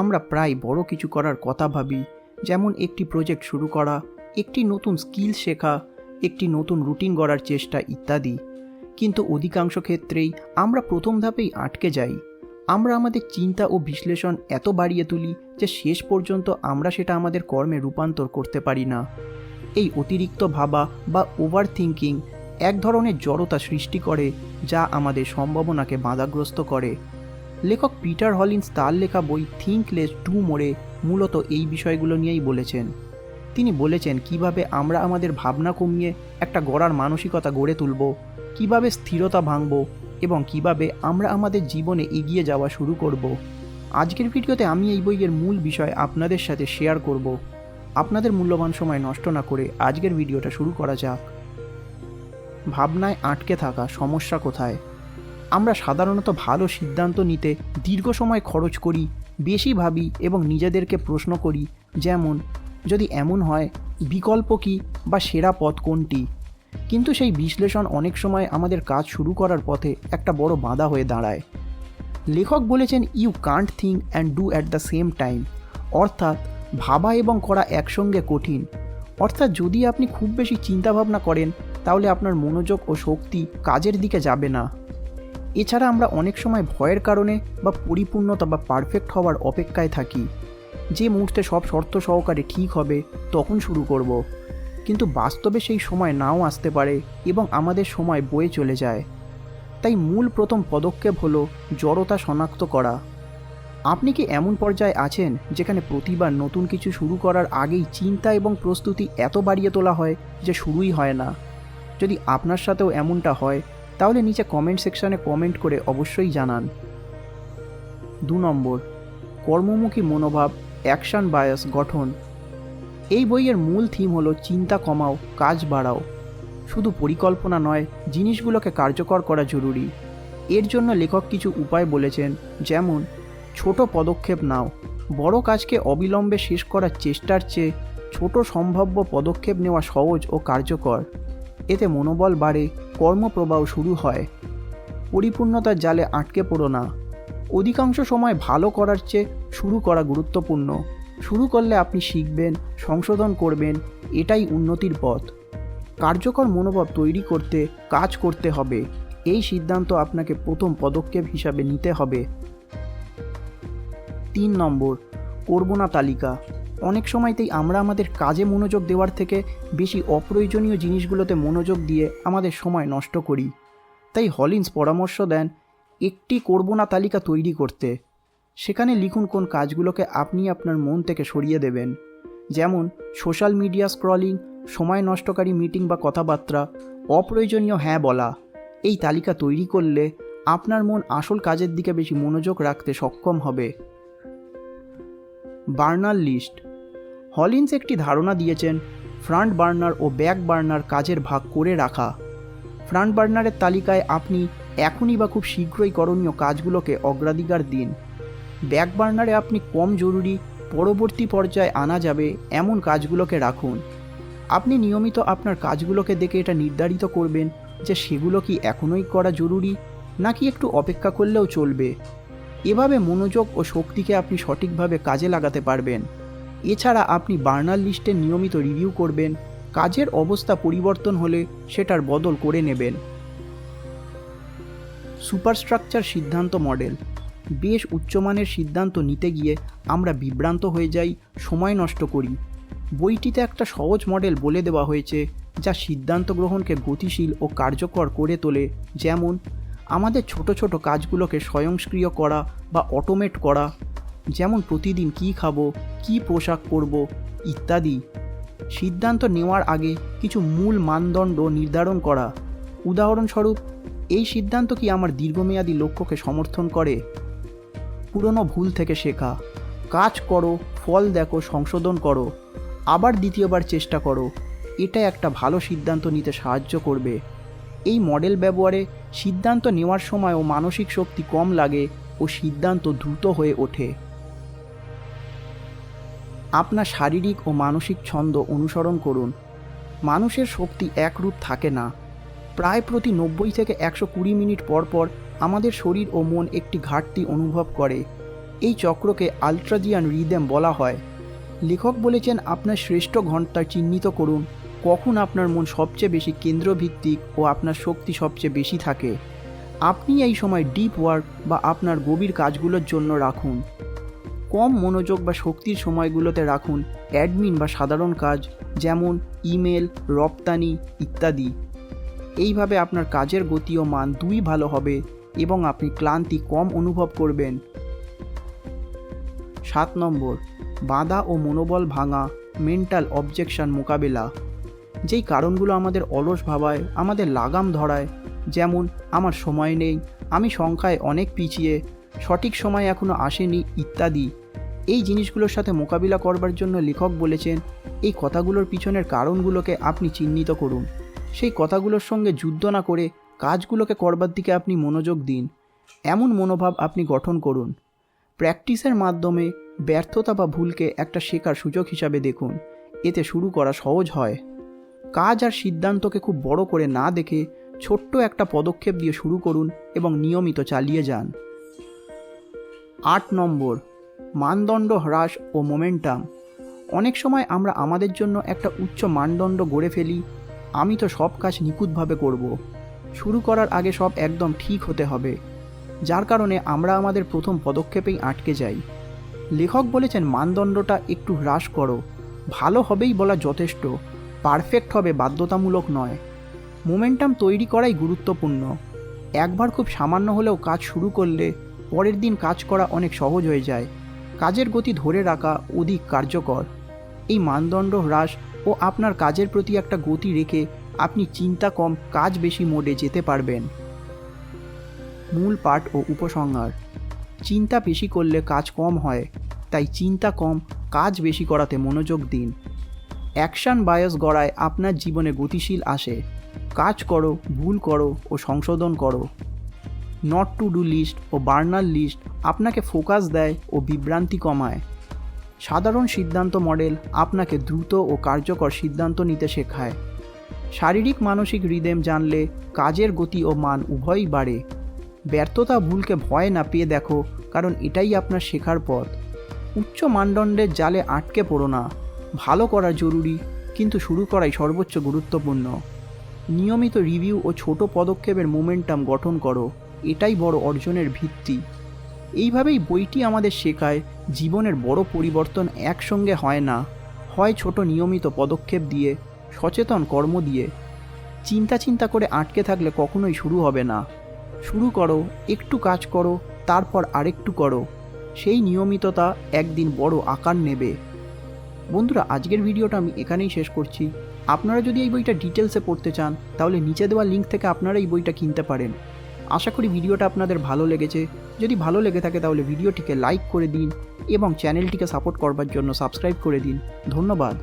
আমরা প্রায় বড় কিছু করার কথা ভাবি, যেমন একটি প্রজেক্ট শুরু করা, একটি নতুন স্কিল শেখা, একটি নতুন রুটিন গড়ার চেষ্টা ইত্যাদি। কিন্তু অধিকাংশ ক্ষেত্রেই আমরা প্রথম ধাপেই আটকে যাই। আমরা আমাদের চিন্তা ও বিশ্লেষণ এত বাড়িয়ে তুলি যে শেষ পর্যন্ত আমরা সেটা আমাদের কর্মে রূপান্তর করতে পারি না। এই অতিরিক্ত ভাবা বা ওভার থিঙ্কিং এক ধরনের জড়তা সৃষ্টি করে, যা আমাদের সম্ভাবনাকে বাধাগ্রস্ত করে। লেখক পিটার হলিন্স তার লেখা বই থিঙ্ক লেস টু মোড়ে মূলত এই বিষয়গুলো নিয়েই বলেছেন। তিনি বলেছেন, কীভাবে আমরা আমাদের ভাবনা কমিয়ে একটা গড়ার মানসিকতা গড়ে তুলব, কীভাবে স্থিরতা ভাঙব এবং কীভাবে আমরা আমাদের জীবনে এগিয়ে যাওয়া শুরু করব। আজকের ভিডিওতে আমি এই বইয়ের মূল বিষয় আপনাদের সাথে শেয়ার করব। আপনাদের মূল্যবান সময় নষ্ট না করে আজকের ভিডিওটা শুরু করা যাক। ভাবনায় আটকে থাকা সমস্যা কোথায়? আমরা সাধারণত ভালো সিদ্ধান্ত নিতে দীর্ঘ সময় খরচ করি, বেশি ভাবি এবং নিজেদেরকে প্রশ্ন করি, যেমন, যদি এমন হয়, বিকল্প কী বা সেরা পথ কোনটি? কিন্তু সেই বিশ্লেষণ অনেক সময় আমাদের কাজ শুরু করার পথে একটা বড় বাধা হয়ে দাঁড়ায়। লেখক বলেছেন you can't think and do at the same time অর্থাৎ, ভাবা এবং করা একসঙ্গে কঠিন। অর্থাৎ, যদি আপনি খুব বেশি চিন্তাভাবনা করেন, তাহলে আপনার মনোযোগ ও শক্তি কাজের দিকে যাবে না। এছাড়া আমরা অনেক সময় ভয়ের কারণে বা পরিপূর্ণতা বা পারফেক্ট হওয়ার অপেক্ষায় থাকি। যে মুহূর্তে সব শর্ত সহকারে ঠিক হবে, তখন শুরু করব। কিন্তু বাস্তবে সেই সময় নাও আসতে পারে এবং আমাদের সময় বয়ে চলে যায়। তাই মূল প্রথম পদক্ষেপ হলো জড়তা শনাক্ত করা। আপনি কি এমন পর্যায়ে আছেন যেখানে প্রতিবার নতুন কিছু শুরু করার আগেই চিন্তা এবং প্রস্তুতি এত বাড়িয়ে তোলা হয় যে শুরুই হয় না? যদি আপনার সাথেও এমনটা হয় তাহলে নিচে কমেন্ট সেকশানে কমেন্ট করে অবশ্যই জানান। দু নম্বর, কর্মমুখী মনোভাব অ্যাকশন বায়াস গঠন। এই বইয়ের মূল থিম হলো চিন্তা কমাও, কাজ বাড়াও। শুধু পরিকল্পনা নয়, জিনিসগুলোকে কার্যকর করা জরুরি। এর জন্য লেখক কিছু উপায় বলেছেন, যেমন, ছোট পদক্ষেপ নাও। বড় কাজকে অবিলম্বে শেষ করার চেষ্টার চেয়ে ছোট সম্ভাব্য পদক্ষেপ নেওয়া সহজ ও কার্যকর। এতে মনোবল বাড়ে, কর্মপ্রবাহ শুরু হয়। পরিপূর্ণতার জালে আটকে পড়ো না। অধিকাংশ সময় ভালো করার চেয়ে শুরু করা গুরুত্বপূর্ণ। শুরু করলে আপনি শিখবেন, সংশোধন করবেন, এটাই উন্নতির পথ। কার্যকর মনোভাব তৈরি করতে, কাজ করতে হবে। এই সিদ্ধান্ত আপনাকে প্রথম পদক্ষেপ হিসাবে নিতে হবে। তিন নম্বর, করব না তালিকা। অনেক সময়তেই আমরা আমাদের কাজে মনোযোগ দেওয়ার থেকে বেশি অপ্রয়োজনীয় জিনিসগুলোতে মনোযোগ দিয়ে আমাদের সময় নষ্ট করি। তাই হলিন্স পরামর্শ দেন, একটি করব না তালিকা তৈরি করতে। সেখানে লিখুন কোন কাজগুলোকে আপনি আপনার মন থেকে সরিয়ে দেবেন। যেমন, সোশ্যাল মিডিয়া স্ক্রলিং, সময় নষ্টকারী মিটিং বা কথাবার্তা, অপ্রয়োজনীয় হ্যাঁ বলা। এই তালিকা তৈরি করলে আপনার মন আসল কাজের দিকে বেশি মনোযোগ রাখতে সক্ষম হবে। বার্নার লিস্ট হলিন্স একটি ধারণা দিয়েছেন, ফ্রন্ট বার্নার ও ব্যাক বার্নার কাজের ভাগ করে রাখা। ফ্রন্ট বার্নারের তালিকায় আপনি এখনই বা খুব শীঘ্রই করণীয় কাজগুলোকে অগ্রাধিকার দিন। ব্যাক বার্নারে আপনি কম জরুরি, পরবর্তী পর্যায়ে আনা যাবে এমন কাজগুলোকে রাখুন। আপনি নিয়মিত আপনার কাজগুলোকে দেখে এটা নির্ধারিত করবেন যে সেগুলো কি এখনই করা জরুরি, নাকি একটু অপেক্ষা করলেও চলবে। এভাবে মনোযোগ ও শক্তিকে আপনি সঠিকভাবে কাজে লাগাতে পারবেন। এছাড়া আপনি বার্নার লিস্টে নিয়মিত রিভিউ করবেন, কাজের অবস্থা পরিবর্তন হলে সেটার বদল করে নেবেন। সুপারস্ট্রাকচার সিদ্ধান্ত মডেল। বেশ উচ্চমানের সিদ্ধান্ত নিতে গিয়ে আমরা বিভ্রান্ত হয়ে যাই, সময় নষ্ট করি। বইটিতে একটা সহজ মডেল বলে দেওয়া হয়েছে, যা সিদ্ধান্ত গ্রহণকে গতিশীল ও কার্যকর করে তোলে, যেমন, আমাদের ছোট ছোট কাজগুলোকে স্বয়ংক্রিয় করা বা অটোমেট করা যেমন প্রতিদিন কী খাব, কী পোশাক পরব ইত্যাদি। সিদ্ধান্ত নেওয়ার আগে কিছু মূল মানদণ্ড নির্ধারণ করা। উদাহরণস্বরূপ, এই সিদ্ধান্ত কি আমার দীর্ঘমেয়াদী লক্ষ্যকে সমর্থন করে? পুরনো ভুল থেকে শেখা। কাজ করো, ফল দেখো, সংশোধন করো। আবার দ্বিতীয়বার চেষ্টা করো। এটা একটা ভালো সিদ্ধান্ত নিতে সাহায্য করবে। এই মডেল ব্যবহারে সিদ্ধান্ত নেওয়ার সময়ও মানসিক শক্তি কম লাগে ও সিদ্ধান্ত দ্রুত হয়ে ওঠে। আপনার শারীরিক ও মানসিক ছন্দ অনুসরণ করুন। মানুষের শক্তি একরূপ থাকে না। প্রায় প্রতি নব্বই থেকে একশো কুড়ি মিনিট পর পর আমাদের শরীর ও মন একটি ঘাটতি অনুভব করে। এই চক্রকে আলট্রাজিয়ান রিদেম বলা হয়। লেখক বলেছেন, আপনার শ্রেষ্ঠ ঘণ্টা চিহ্নিত করুন। কখন আপনার মন সবচেয়ে বেশি কেন্দ্রভিত্তিক ও আপনার শক্তি সবচেয়ে বেশি থাকে। আপনি এই সময় ডিপ ওয়ার্ক বা আপনার গভীর কাজগুলোর জন্য রাখুন। কম মনোযোগ বা শক্তির সময়গুলোতে রাখুন অ্যাডমিন বা সাধারণ কাজ, যেমন ইমেল, রপ্তানি ইত্যাদি। এইভাবে আপনার কাজের গতি ও মান দুই ভালো হবে এবং আপনি ক্লান্তি কম অনুভব করবেন। সাত নম্বর, বাধা ও মনোবল ভাঙা মেন্টাল অবজেকশন মোকাবেলা। যেই কারণগুলো আমাদের অলস ভাবায়, আমাদের লাগাম ধরায়, যেমন, আমার সময় নেই, আমি সংখ্যায় অনেক পিছিয়ে সঠিক সময় এখনও আসেনি ইত্যাদি। এই জিনিসগুলোর সাথে মোকাবিলা করবার জন্য লেখক বলেছেন, এই কথাগুলোর পিছনের কারণগুলোকে আপনি চিহ্নিত করুন। সেই কথাগুলোর সঙ্গে যুদ্ধ না করে কাজগুলোকে করবার দিকে আপনি মনোযোগ দিন। এমন মনোভাব আপনি গঠন করুন। প্র্যাকটিসের মাধ্যমে ব্যর্থতা বা ভুলকে একটা শেখার সুযোগ হিসাবে দেখুন। এতে শুরু করা সহজ হয়। কাজ আর সিদ্ধান্তকে খুব বড় করে না দেখে ছোট্ট একটা পদক্ষেপ দিয়ে শুরু করুন এবং নিয়মিত চালিয়ে যান। আট নম্বর, মানদণ্ড হ্রাস ও মোমেন্টাম অনেক সময় আমরা আমাদের জন্য একটা উচ্চ মানদণ্ড গড়ে ফেলি, আমি তো সব কাজ নিখুঁতভাবে করব। শুরু করার আগে সব একদম ঠিক হতে হবে, যার কারণে আমরা আমাদের প্রথম পদক্ষেপেই আটকে যাই। লেখক বলেছেন, মানদণ্ডটা একটু হ্রাস করো, ভালো হবেই বলা যথেষ্ট পারফেক্ট হবে বাধ্যতামূলক নয়। মোমেন্টাম তৈরি করাই গুরুত্বপূর্ণ। একবার খুব সামান্য হলেও কাজ শুরু করলে পরের দিন কাজ করা অনেক সহজ হয়ে যায়। কাজের গতি ধরে রাখা অধিক কার্যকর। এই মানদণ্ড হ্রাস ও আপনার কাজের প্রতি একটা গতি রেখে আপনি চিন্তা কম, কাজ বেশি মোডে যেতে পারবেন। মূল পাঠ ও উপসংহার। চিন্তা বেশি করলে কাজ কম হয়, তাই চিন্তা কম, কাজ বেশি করাতে মনোযোগ দিন। অ্যাকশান বায়স গড়ায় আপনার জীবনে গতিশীল আসে। কাজ করো, ভুল করো ও সংশোধন করো। নট টু ডু লিস্ট ও বার্নার লিস্ট আপনাকে ফোকাস দেয় ও বিভ্রান্তি কমায়। সাধারণ সিদ্ধান্ত মডেল আপনাকে দ্রুত ও কার্যকর সিদ্ধান্ত নিতে শেখায়। শারীরিক মানসিক রিদেম জানলে কাজের গতি ও মান উভয়ই বাড়ে। ব্যর্থতা ভুলকে ভয় না পেয়ে দেখো, কারণ এটাই আপনার শেখার পথ। উচ্চ মানদণ্ডের জালে আটকে পড়ো না। ভালো করা জরুরি, কিন্তু শুরু করাই সর্বোচ্চ গুরুত্বপূর্ণ। নিয়মিত রিভিউ ও ছোট পদক্ষেপের মোমেন্টাম গঠন করো। এটাই বড় অর্জনের ভিত্তি। এইভাবেই বইটি আমাদের শেখায়, জীবনের বড় পরিবর্তন একসঙ্গে হয় না। হয় ছোট নিয়মিত পদক্ষেপ দিয়ে, সচেতন কর্ম দিয়ে। চিন্তা চিন্তা করে আটকে থাকলে কখনোই শুরু হবে না। শুরু করো, একটু কাজ করো, তারপর আরেকটু করো। সেই নিয়মিততা একদিন বড় আকার নেবে। বন্ধুরা, আজকের ভিডিওটা আমি এখানেই শেষ করছি। আপনারা যদি এই বইটা ডিটেলসে পড়তে চান, তাহলে নিচে দেওয়া লিঙ্ক থেকে আপনারা এই বইটা কিনতে পারেন। আশা করি ভিডিওটা আপনাদের ভালো লেগেছে। যদি ভালো লেগে থাকে তাহলে ভিডিওটিকে লাইক করে দিন এবং চ্যানেলটিকে সাপোর্ট করবার জন্য সাবস্ক্রাইব করে দিন। ধন্যবাদ।